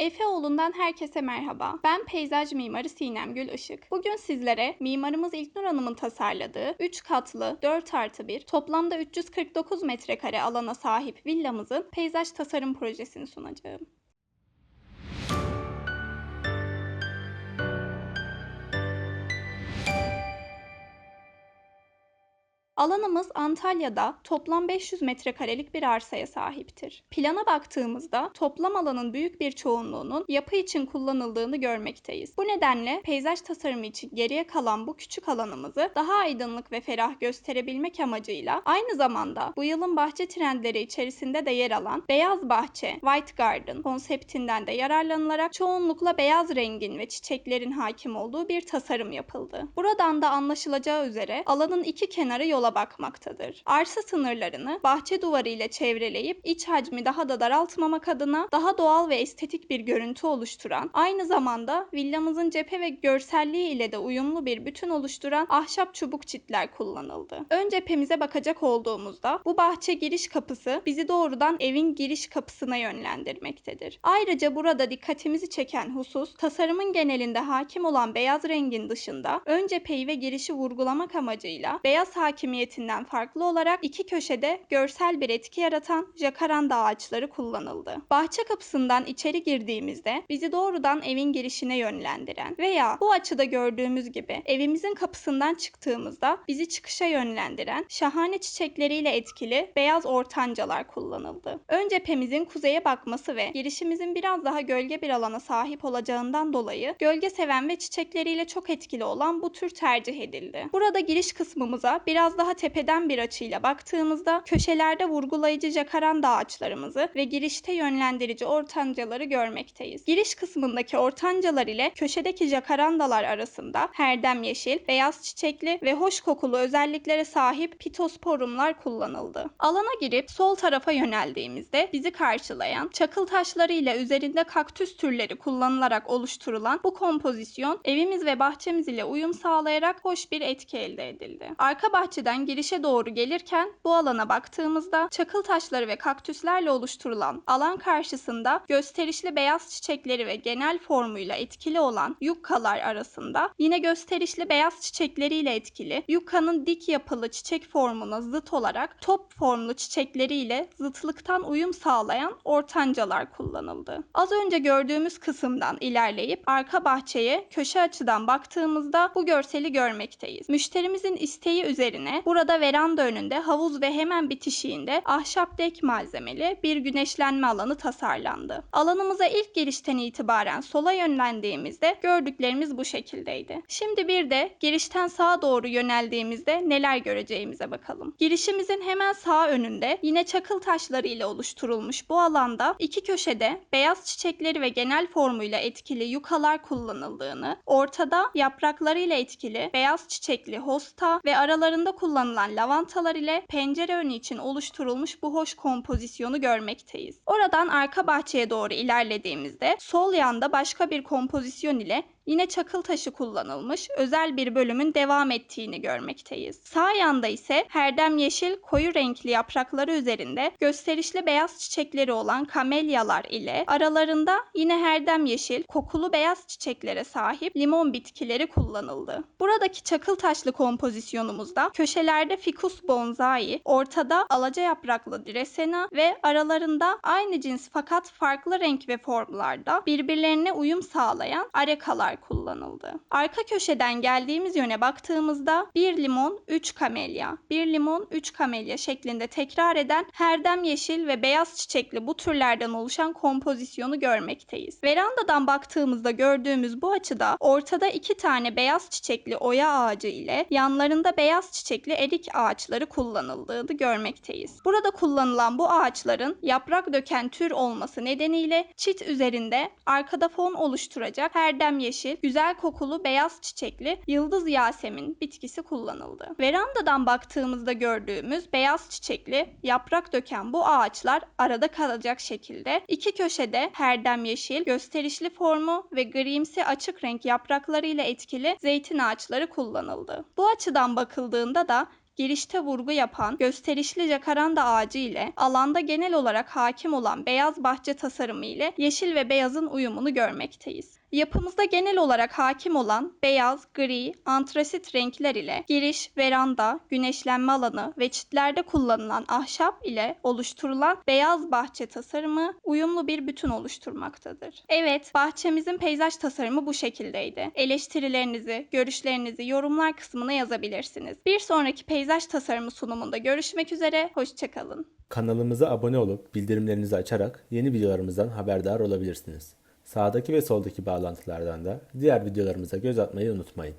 Efeoğlu'ndan herkese merhaba. Ben peyzaj mimarı Sinem Gül Işık. Bugün sizlere mimarımız İlknur Hanım'ın tasarladığı 3 katlı 4 artı 1 toplamda 349 metrekare alana sahip villamızın peyzaj tasarım projesini sunacağım. Alanımız Antalya'da toplam 500 metrekarelik bir arsaya sahiptir. Plana baktığımızda toplam alanın büyük bir çoğunluğunun yapı için kullanıldığını görmekteyiz. Bu nedenle peyzaj tasarımı için geriye kalan bu küçük alanımızı daha aydınlık ve ferah gösterebilmek amacıyla aynı zamanda bu yılın bahçe trendleri içerisinde de yer alan Beyaz Bahçe, White Garden konseptinden de yararlanılarak çoğunlukla beyaz rengin ve çiçeklerin hakim olduğu bir tasarım yapıldı. Buradan da anlaşılacağı üzere alanın iki kenarı yola bakmaktadır. Arsa sınırlarını bahçe duvarı ile çevreleyip iç hacmi daha da daraltmamak adına daha doğal ve estetik bir görüntü oluşturan, aynı zamanda villamızın cephe ve görselliği ile de uyumlu bir bütün oluşturan ahşap çubuk çitler kullanıldı. Ön cephemize bakacak olduğumuzda bu bahçe giriş kapısı bizi doğrudan evin giriş kapısına yönlendirmektedir. Ayrıca burada dikkatimizi çeken husus tasarımın genelinde hakim olan beyaz rengin dışında ön cepheyi ve girişi vurgulamak amacıyla beyaz hakimiyetinden farklı olarak iki köşede görsel bir etki yaratan jacaranda ağaçları kullanıldı. Bahçe kapısından içeri girdiğimizde bizi doğrudan evin girişine yönlendiren veya bu açıda gördüğümüz gibi evimizin kapısından çıktığımızda bizi çıkışa yönlendiren şahane çiçekleriyle etkili beyaz ortancalar kullanıldı. Ön cephemizin kuzeye bakması ve girişimizin biraz daha gölge bir alana sahip olacağından dolayı gölge seven ve çiçekleriyle çok etkili olan bu tür tercih edildi. Burada giriş kısmımıza biraz daha tepeden bir açıyla baktığımızda köşelerde vurgulayıcı jacaranda ağaçlarımızı ve girişte yönlendirici ortancaları görmekteyiz. Giriş kısmındaki ortancalar ile köşedeki jakarandalar arasında herdem yeşil, beyaz çiçekli ve hoş kokulu özelliklere sahip pitosporumlar kullanıldı. Alana girip sol tarafa yöneldiğimizde bizi karşılayan çakıl taşları ile üzerinde kaktüs türleri kullanılarak oluşturulan bu kompozisyon evimiz ve bahçemiz ile uyum sağlayarak hoş bir etki elde edildi. Arka bahçeden girişe doğru gelirken bu alana baktığımızda çakıl taşları ve kaktüslerle oluşturulan alan karşısında gösterişli beyaz çiçekleri ve genel formuyla etkili olan yukkalar arasında yine gösterişli beyaz çiçekleriyle etkili yukkanın dik yapılı çiçek formuna zıt olarak top formlu çiçekleriyle zıtlıktan uyum sağlayan ortancalar kullanıldı. Az önce gördüğümüz kısımdan ilerleyip arka bahçeye köşe açıdan baktığımızda bu görseli görmekteyiz. Müşterimizin isteği üzerine burada veranda önünde havuz ve hemen bitişiğinde ahşap dek malzemeli bir güneşlenme alanı tasarlandı. Alanımıza ilk girişten itibaren sola yönlendiğimizde gördüklerimiz bu şekildeydi. Şimdi bir de girişten sağa doğru yöneldiğimizde neler göreceğimize bakalım. Girişimizin hemen sağ önünde yine çakıl taşları ile oluşturulmuş bu alanda iki köşede beyaz çiçekleri ve genel formuyla etkili yukalar kullanıldığını, ortada yapraklarıyla etkili beyaz çiçekli hosta ve aralarında kullanılan lavantalar ile pencere önü için oluşturulmuş bu hoş kompozisyonu görmekteyiz. Oradan arka bahçeye doğru ilerlediğimizde sol yanda başka bir kompozisyon ile yine çakıl taşı kullanılmış özel bir bölümün devam ettiğini görmekteyiz. Sağ yanda ise herdem yeşil koyu renkli yaprakları üzerinde gösterişli beyaz çiçekleri olan kamelyalar ile aralarında yine herdem yeşil kokulu beyaz çiçeklere sahip limon bitkileri kullanıldı. Buradaki çakıl taşlı kompozisyonumuzda köşelerde ficus bonsai, ortada alaca yapraklı dresena ve aralarında aynı cins fakat farklı renk ve formlarda birbirlerine uyum sağlayan arekalar kullanıldı. Arka köşeden geldiğimiz yöne baktığımızda bir limon 3 kamelya, bir limon 3 kamelya şeklinde tekrar eden herdem yeşil ve beyaz çiçekli bu türlerden oluşan kompozisyonu görmekteyiz. Verandadan baktığımızda gördüğümüz bu açıda ortada iki tane beyaz çiçekli oya ağacı ile yanlarında beyaz çiçekli erik ağaçları kullanıldığını görmekteyiz. Burada kullanılan bu ağaçların yaprak döken tür olması nedeniyle çit üzerinde arkada fon oluşturacak herdem yeşil, güzel kokulu beyaz çiçekli yıldız yasemin bitkisi kullanıldı. Verandadan baktığımızda gördüğümüz beyaz çiçekli yaprak döken bu ağaçlar arada kalacak şekilde iki köşede herdem yeşil, gösterişli formu ve grimsi açık renk yapraklarıyla etkili zeytin ağaçları kullanıldı. Bu açıdan bakıldığında da girişte vurgu yapan gösterişli jacaranda ağacı ile alanda genel olarak hakim olan beyaz bahçe tasarımı ile yeşil ve beyazın uyumunu görmekteyiz. Yapımızda genel olarak hakim olan beyaz, gri, antrasit renkler ile giriş, veranda, güneşlenme alanı ve çitlerde kullanılan ahşap ile oluşturulan beyaz bahçe tasarımı uyumlu bir bütün oluşturmaktadır. Evet, bahçemizin peyzaj tasarımı bu şekildeydi. Eleştirilerinizi, görüşlerinizi yorumlar kısmına yazabilirsiniz. Bir sonraki peyzaj tasarımı sunumunda görüşmek üzere, hoşçakalın. Kanalımıza abone olup bildirimlerinizi açarak yeni videolarımızdan haberdar olabilirsiniz. Sağdaki ve soldaki bağlantılardan da diğer videolarımıza göz atmayı unutmayın.